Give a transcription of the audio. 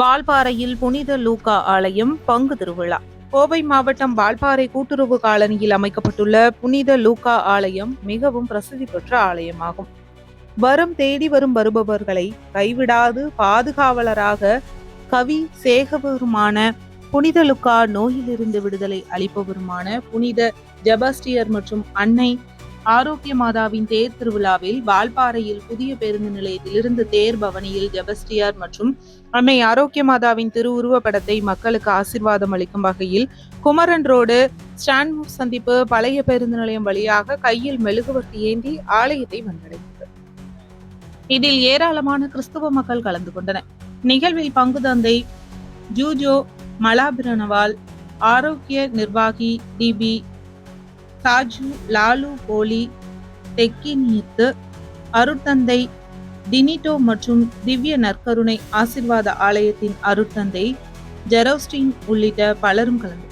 வால்பாறையில் புனித லூக்கா ஆலயம் பங்கு திருவிழா. கோவை மாவட்டம் வால்பாறை கூட்டுறவு காலனியில் அமைக்கப்பட்டுள்ள புனித லூக்கா ஆலயம் மிகவும் பிரசித்தி பெற்ற ஆலயமாகும். வரம் தேடி வரும் வருபவர்களை கைவிடாது பாதுகாவலராக கவி சேகவருமான புனித லுக்கா நோயிலிருந்து விடுதலை அளிப்பவருமான புனித ஜெபாஸ்டியர் மற்றும் அன்னை ஆரோக்கிய மாதாவின் தேர் திருவிழாவில் வால்பாறையில் புதிய பேருந்து நிலையத்திலிருந்து தேர் பவனியில் ஜெபஸ்டியார் மற்றும் அன்னை ஆரோக்கிய மாதாவின் திருவுருவ படத்தை மக்களுக்கு ஆசிர்வாதம் அளிக்கும் வகையில் குமரன் ரோடு ஸ்டாண்ட் சந்திப்பு பழைய பேருந்து நிலையம் வழியாக கையில் மெழுகுவர்த்தி ஏந்தி ஆலயத்தை வந்தடைந்தது. இதில் ஏராளமான கிறிஸ்துவ மக்கள் கலந்து கொண்டனர். நிகழ்வில் பங்கு தந்தை ஜூஜோ மலாபிரணவால் ஆரோக்கிய நிர்வாகி டிபி சாஜு லாலு போலி தெக்கினியத்து அருட்தந்தை டினிட்டோ மற்றும் திவ்ய நற்கருணை ஆசிர்வாத ஆலயத்தின் அருட்தந்தை ஜெரோஸ்டின் உள்ளிட்ட பலரும் கலந்து